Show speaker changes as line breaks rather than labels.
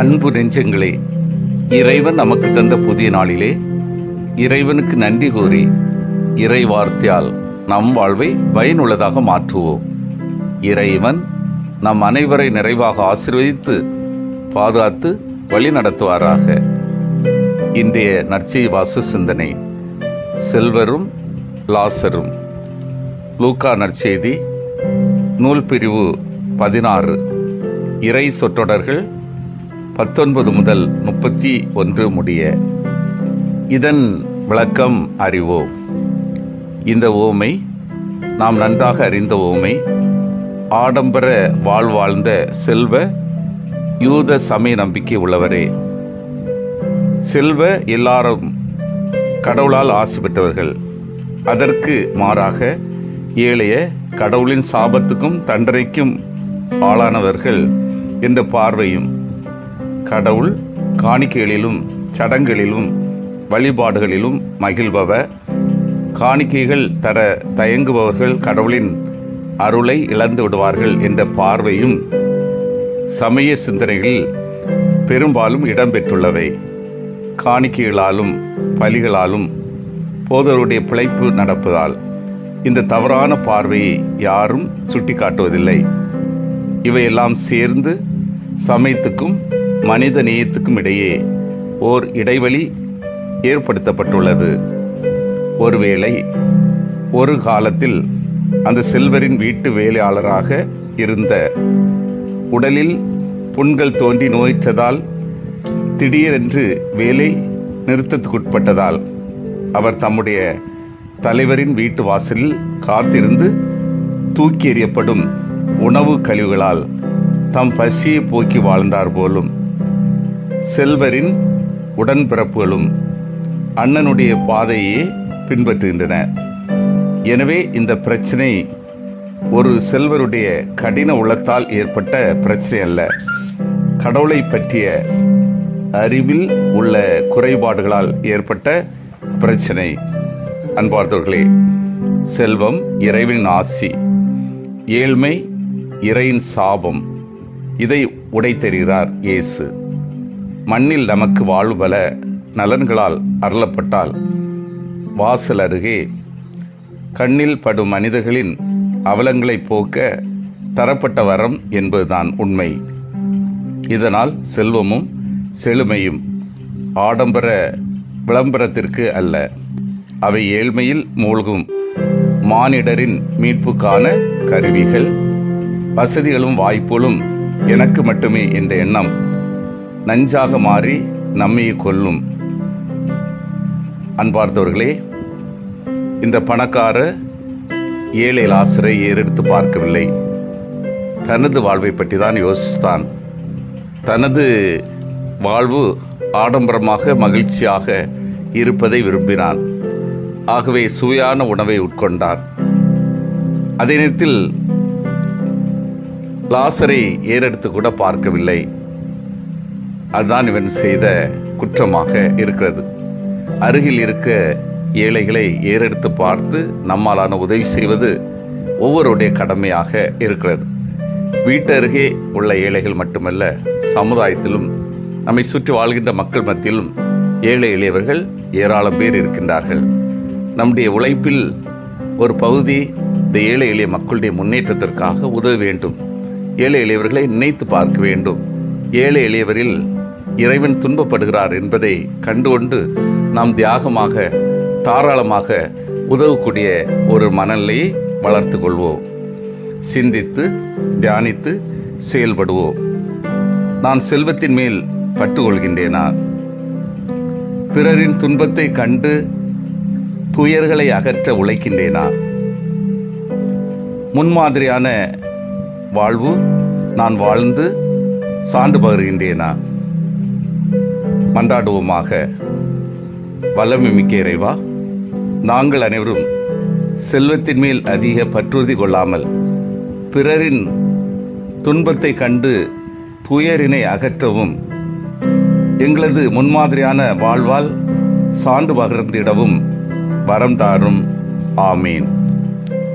அன்பு நெஞ்சங்களே இறைவன் நமக்கு தந்த புதிய நாளிலே இறைவனுக்கு நன்றி கூறி இறை வார்த்தையால் நம் வாழ்வை பயனுள்ளதாக மாற்றுவோம். இறைவன் நம் அனைவரை நிறைவாக ஆசிர்வதித்து பாதுகாத்து வழி நடத்துவாராக இன்றைய நற்செய் வாசு சிந்தனை செல்வரும் லாசரும். லூக்கா நற்செய்தி நூல் பிரிவு பதினாறு. இறை சொற்றொடர்கள் பத்தொன்பது முதல் முப்பத்தி ஒன்று முடிய இதன் விளக்கம் அறிவோம். இந்த ஓமை நாம் நன்றாக அறிந்த ஓமை ஆடம்பர வாழ்வாழ்ந்த செல்வ யூத சமய நம்பிக்கை உள்ளவரே. செல்வ எல்லாரும் கடவுளால் ஆசி பெற்றவர்கள். அதற்கு மாறாக ஏழைய கடவுளின் சாபத்துக்கும் தண்டனைக்கும் ஆளானவர்கள் என்ற பார்வையும் கடவுள் காணிக்கைகளிலும் சடங்குகளிலும் வழிபாடுகளிலும் மகிழ்பவர் காணிக்கைகள் தர தயங்குபவர்கள் கடவுளின் அருளை இழந்து விடுவார்கள் என்ற பார்வையும் சமய சிந்தனைகளில் பெரும்பாலும் இடம்பெற்றுள்ளவை. காணிக்கைகளாலும் பலிகளாலும் போதவருடைய பிழைப்பு நடப்பதால் இந்த தவறான பார்வையை யாரும் சுட்டிக்காட்டுவதில்லை. இவையெல்லாம் சேர்ந்து சமயத்துக்கும் மனித நேயத்துக்கும் இடையே ஓர் இடைவெளி ஏற்படுத்தப்பட்டுள்ளது. ஒருவேளை ஒரு காலத்தில் அந்த செல்வரின் வீட்டு வேலையாளராக இருந்த உடலில் புண்கள் தோன்றி நோயிற்றதால் திடீரென்று வேலை நிறுத்தத்துக்குட்பட்டதால் அவர் தம்முடைய தலைவரின் வீட்டு வாசலில் காத்திருந்து தூக்கி எறியப்படும் உணவு கழிவுகளால் தம் பசியை போக்கி வாழ்ந்தார் போலும். செல்வரின் உடன்பிறப்புகளும் அண்ணனுடைய பாதையே பின்பற்றுகின்றன. எனவே இந்த பிரச்சனை ஒரு செல்வருடைய கடின உள்ளத்தால் ஏற்பட்ட பிரச்சனை அல்ல. கடவுளை பற்றிய அறிவில் உள்ள குறைபாடுகளால் ஏற்பட்ட பிரச்சனை. அன்பார்ந்தவர்களே செல்வம் இறைவனின் ஆசி ஏழ்மை இறையின் சாபம். இதை உடைத்தெறிகிறார் இயேசு. மண்ணில் நமக்கு வாழ்வல நலன்களால் அருளப்பட்டால் வாசல் அருகே கண்ணில் படும் மனிதர்களின் அவலங்களை போக்க தரப்பட்ட வரம் என்பதுதான் உண்மை. இதனால் செல்வமும் செழுமையும் ஆடம்பர விளம்பரத்திற்கு அல்ல. அவை ஏழ்மையில் மூழ்கும் மானிடரின் மீட்புக்கான கருவிகள். வசதிகளும் வாய்ப்புகளும் எனக்கு மட்டுமே என்ற எண்ணம். நஞ்சாக மாறி நம்மையை கொல்லும். அன்பார்ந்தவர்களே இந்த பணக்கார ஏழை லாசரை ஏறெடுத்து பார்க்கவில்லை. தனது வாழ்வை பற்றி தான் யோசித்தான். தனது வாழ்வு ஆடம்பரமாக மகிழ்ச்சியாக இருப்பதை விரும்பினான். ஆகவே சுவையான உணவை உட்கொண்டார் அதே நேரத்தில் லாசரை ஏறெடுத்து கூட பார்க்கவில்லை. அதுதான் இவன் செய்த குற்றமாக இருக்கிறது. அருகில் இருக்க ஏழைகளை ஏறெடுத்து பார்த்து நம்மாலான உதவி செய்வது ஒவ்வொருடைய கடமையாக இருக்கிறது. வீட்டருகே உள்ள ஏழைகள் மட்டுமல்ல சமுதாயத்திலும் நம்மை சுற்றி வாழ்கின்ற மக்கள் மத்தியிலும் ஏழை எளியவர்கள் ஏராளம் பேர் இருக்கின்றார்கள். நம்முடைய உழைப்பில் ஒரு பகுதி இந்த ஏழை எளிய மக்களுடைய முன்னேற்றத்திற்காக உதவ வேண்டும். ஏழை எளியவர்களை நினைத்து பார்க்க வேண்டும். ஏழை எளியவரில் இறைவன் துன்பப்படுகிறார் என்பதை கண்டுகொண்டு நாம் தியாகமாக தாராளமாக உதவக்கூடிய ஒரு மனநிலையை வளர்த்து கொள்வோம். சிந்தித்து தியானித்து செயல்படுவோம். நான் செல்வத்தின் மேல் பட்டுக்கொள்கின்றேனா? பிறரின் துன்பத்தை கண்டு துயர்களை அகற்ற உழைக்கின்றேனா? முன்மாதிரியான வாழ்வு நான் வாழ்ந்து சான்று பகிர்கின்றேனா? மன்றாடுவோமாக. வல்லமை மிக்க இறைவா நாங்கள் அனைவரும் செல்வத்தின் மேல் அதிக பற்றுறுதி கொள்ளாமல் பிறரின் துன்பத்தை கண்டு துயரினை அகற்றவும் எங்களது முன்மாதிரியான வாழ்வால் சான்று பகிர்ந்திடவும் வரம் தாரும். ஆமீன்.